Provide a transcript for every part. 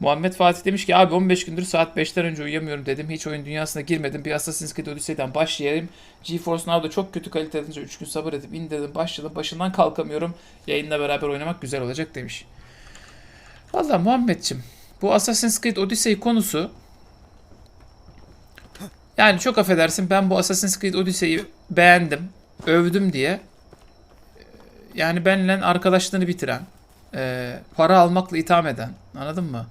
Muhammed Fatih demiş ki abi 15 gündür saat 5'ten önce uyuyamıyorum dedim. Hiç oyun dünyasına girmedim. Bir Assassin's Creed Odyssey'den başlayayım. GeForce Now'da çok kötü kalite edince 3 gün sabır edip indirdim başladım. Başından kalkamıyorum. Yayınla beraber oynamak güzel olacak demiş. Valla Muhammed'cim bu Assassin's Creed Odyssey konusu yani çok affedersin ben bu Assassin's Creed Odyssey'i beğendim, övdüm diye yani benimle arkadaşlığını bitiren, para almakla itham eden, anladın mı?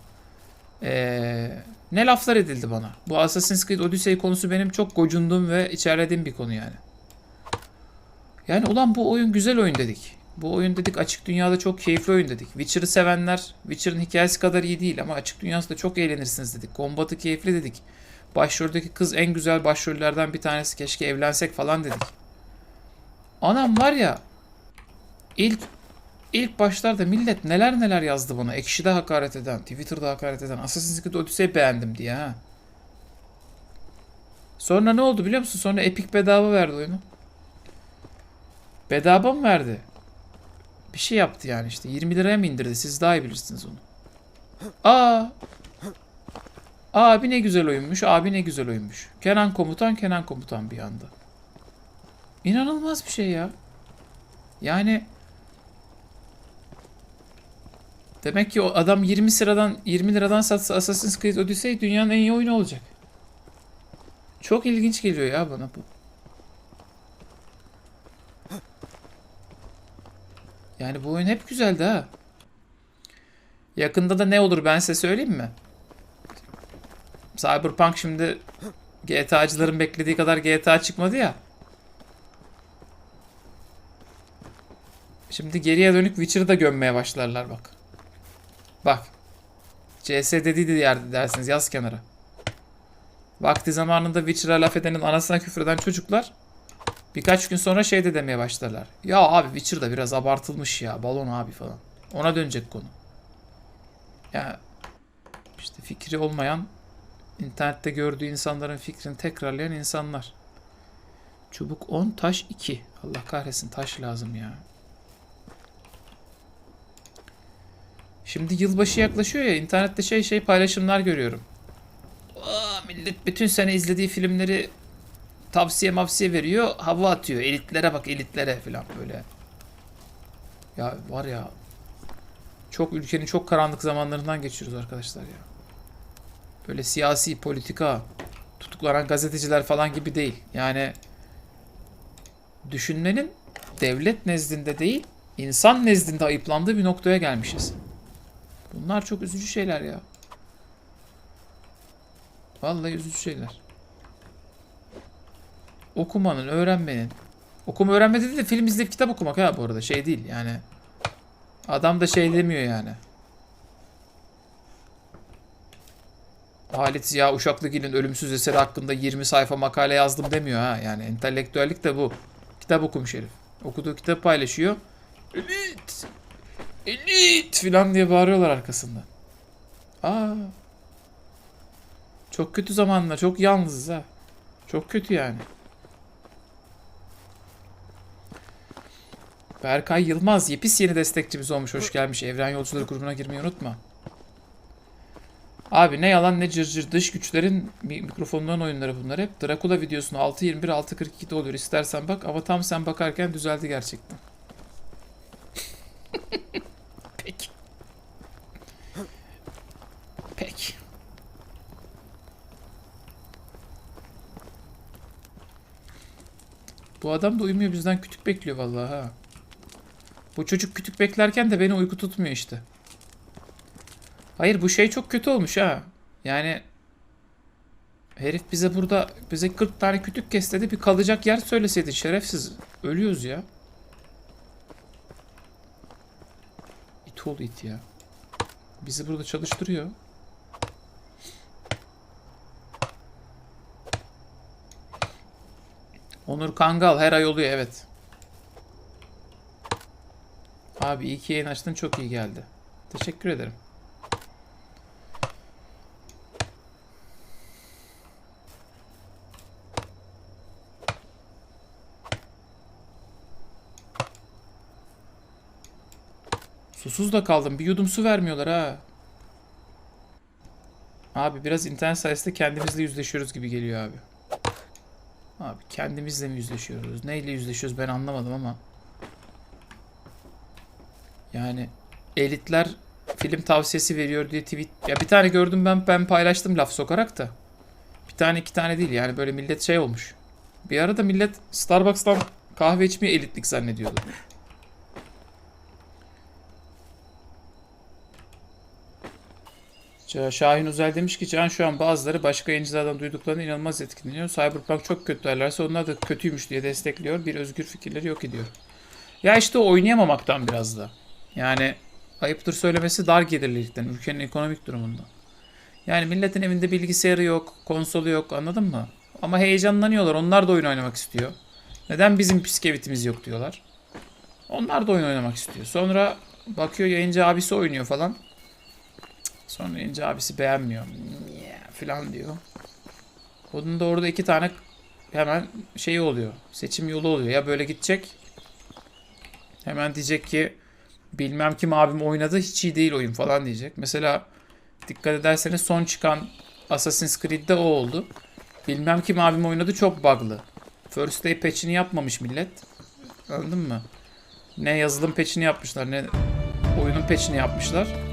E, ne laflar edildi bana. Bu Assassin's Creed Odyssey konusu benim çok gocunduğum ve içerlediğim bir konu yani. Yani ulan bu oyun güzel oyun dedik. Bu oyun dedik açık dünyada çok keyifli oyun dedik. Witcher'ı sevenler Witcher'ın hikayesi kadar iyi değil ama açık dünyası da çok eğlenirsiniz dedik. Kombatı keyifli dedik. Başroldeki kız en güzel başrollerden bir tanesi keşke evlensek falan dedik. Anam var ya ilk ilk başlarda millet neler neler yazdı bana. Ekşi'de hakaret eden, Twitter'da hakaret eden, Assassin's Creed Odyssey beğendim diye ha. Sonra ne oldu biliyor musun? Sonra Epic bedava verdi oyunu. Bedava mı verdi? Bir şey yaptı yani işte. 20 liraya mı indirdi? Siz daha iyi bilirsiniz onu. Aa. Abi ne güzel oyunmuş. Abi ne güzel oyunmuş. Kenan komutan, Kenan komutan bir anda. İnanılmaz bir şey ya. Yani Demek ki o adam 20 sıradan 20 liradan satsa Assassin's Creed Odyssey dünyanın en iyi oyunu olacak. Çok ilginç geliyor ya bana bu. Yani bu oyun hep güzeldi ha. Yakında da ne olur ben size söyleyeyim mi? Cyberpunk şimdi GTA'cıların beklediği kadar GTA çıkmadı ya. Şimdi geriye dönük Witcher'ı da gömmeye başlarlar bak. Bak. CS dediği de yer dersiniz yaz kenara. Vakti zamanında Witcher'a laf edenin anasına küfreden çocuklar birkaç gün sonra şey de demeye başlarlar. Ya abi Witcher da biraz abartılmış ya balon abi falan. Ona dönecek konu. Ya işte fikri olmayan internette gördüğü insanların fikrini tekrarlayan insanlar. Çubuk 10 taş 2. Allah kahretsin taş lazım ya. Şimdi yılbaşı yaklaşıyor ya internette şey şey paylaşımlar görüyorum. Aa, millet bütün sene izlediği filmleri tavsiye mavsiye veriyor. Hava atıyor. Elitlere bak elitlere falan böyle. Ya var ya çok ülkenin çok karanlık zamanlarından geçiyoruz arkadaşlar ya. Böyle siyasi politika tutuklanan gazeteciler falan gibi değil. Yani düşünmenin devlet nezdinde değil insan nezdinde ayıplandığı bir noktaya gelmişiz. Bunlar çok üzücü şeyler ya. Vallahi üzücü şeyler. Okumanın, öğrenmenin. Okuma öğrenme dedi de film izleyip kitap okumak ha bu arada. Şey değil yani. Adam da şey demiyor yani. Halit Ziya Uşaklıgil'in ölümsüz eseri hakkında 20 sayfa makale yazdım demiyor ha. Yani entelektüellik de bu. Kitap okumuş herif. Okuduğu kitap paylaşıyor. Elit! Elit! Filan diye bağırıyorlar arkasında. Aa. Çok kötü zamanla. Çok yalnızız ha. Çok kötü yani. Berkay Yılmaz yepis yeni destekçimiz olmuş. Hoş gelmiş. Evren Yolcuları grubuna girmeyi unutma. Abi ne yalan ne cırcır dış güçlerin mi- mikrofonların oyunları bunlar hep. Dracula videosunu 6.21 6.42'de oluyor. İstersen bak ama tam sen bakarken düzeldi gerçekten. Bu adam da uyumuyor bizden kütük bekliyor vallahi ha. Bu çocuk kütük beklerken de beni uyku tutmuyor işte. Hayır bu şey çok kötü olmuş ha. Yani herif bize burada bize 40 tane kütük kes dedi bir kalacak yer söyleseydi şerefsiz. Ölüyoruz ya. İt ol it ya. Bizi burada çalıştırıyor. Onur Kangal her ay oluyor evet. Abi iyi ki yayın açtın çok iyi geldi. Teşekkür ederim. Susuz da kaldım. Bir yudum su vermiyorlar ha. Abi biraz internet sayesinde kendimizle yüzleşiyoruz gibi geliyor abi. Abi kendimizle mi yüzleşiyoruz? Neyle yüzleşiyoruz ben anlamadım ama. Yani elitler film tavsiyesi veriyor diye tweet. Ya bir tane gördüm ben ben paylaştım laf sokarak da. Bir tane iki tane değil yani böyle millet şey olmuş. Bir arada millet Starbucks'tan kahve içmeyi elitlik zannediyordu. Şahin Özel demiş ki Can şu an bazıları başka yayıncılardan duyduklarını inanılmaz etkileniyor. Cyberpunk çok kötü derlerse onlar da kötüymüş diye destekliyor. Bir özgür fikirleri yok ediyor. Ya işte oynayamamaktan biraz da. Yani ayıptır söylemesi dar gelirlilikten, ülkenin ekonomik durumundan. Yani milletin evinde bilgisayarı yok, konsolu yok anladın mı? Ama heyecanlanıyorlar. Onlar da oyun oynamak istiyor. Neden bizim piskevitimiz yok diyorlar. Onlar da oyun oynamak istiyor. Sonra bakıyor yayıncı abisi oynuyor falan. Sonra yayıncı abisi beğenmiyor. Niye falan diyor. Onun da orada iki tane hemen şey oluyor. Seçim yolu oluyor. Ya böyle gidecek. Hemen diyecek ki bilmem kim abim oynadı hiç iyi değil oyun falan diyecek. Mesela dikkat ederseniz son çıkan Assassin's Creed'de o oldu. Bilmem kim abim oynadı çok bug'lı. First Day patch'ini yapmamış millet. Anladın mı? Ne yazılım patch'ini yapmışlar ne oyunun patch'ini yapmışlar.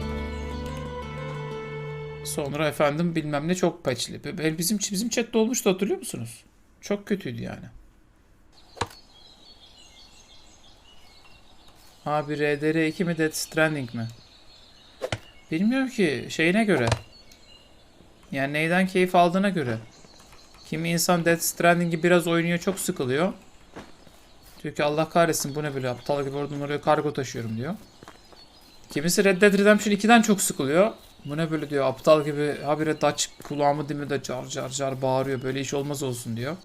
Sonra efendim bilmem ne çok patch'li. Bizim bizim chat'te olmuştu hatırlıyor musunuz? Çok kötüydü yani. Abi RDR2 mi Death Stranding mi? Bilmiyorum ki şeyine göre. Yani neyden keyif aldığına göre. Kimi insan Death Stranding'i biraz oynuyor çok sıkılıyor. Diyor ki Allah kahretsin bu ne böyle aptal gibi oradan oraya kargo taşıyorum diyor. Kimisi Red Dead Redemption 2'den çok sıkılıyor. Bu ne böyle diyor aptal gibi habire daç kulağımı dimi de car car car bağırıyor böyle iş olmaz olsun diyor.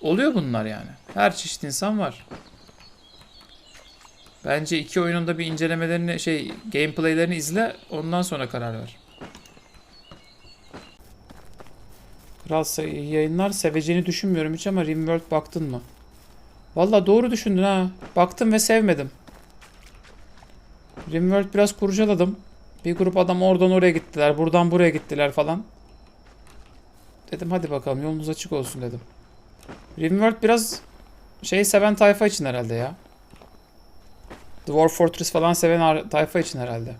Oluyor bunlar yani. Her çeşit insan var. Bence iki oyunun da bir incelemelerini şey gameplaylerini izle ondan sonra karar ver. Kral yayınlar seveceğini düşünmüyorum hiç ama Rimworld baktın mı? Valla doğru düşündün ha. Baktım ve sevmedim. Rimworld biraz kurcaladım. Bir grup adam oradan oraya gittiler, buradan buraya gittiler falan. Dedim hadi bakalım yolunuz açık olsun dedim. Rimworld biraz şey seven tayfa için herhalde ya. Dwarf Fortress falan seven tayfa için herhalde.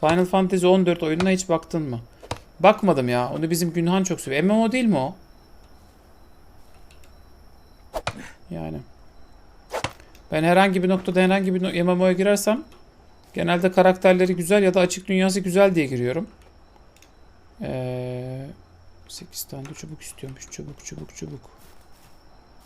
Final Fantasy 14 oyununa hiç baktın mı? Bakmadım ya. Onu bizim Günhan çok seviyor. MMO değil mi o? Yani. Ben herhangi bir noktada herhangi bir MMO'ya girersem genelde karakterleri güzel ya da açık dünyası güzel diye giriyorum. Ee, 8 tane çubuk istiyormuş. Çubuk çubuk çubuk.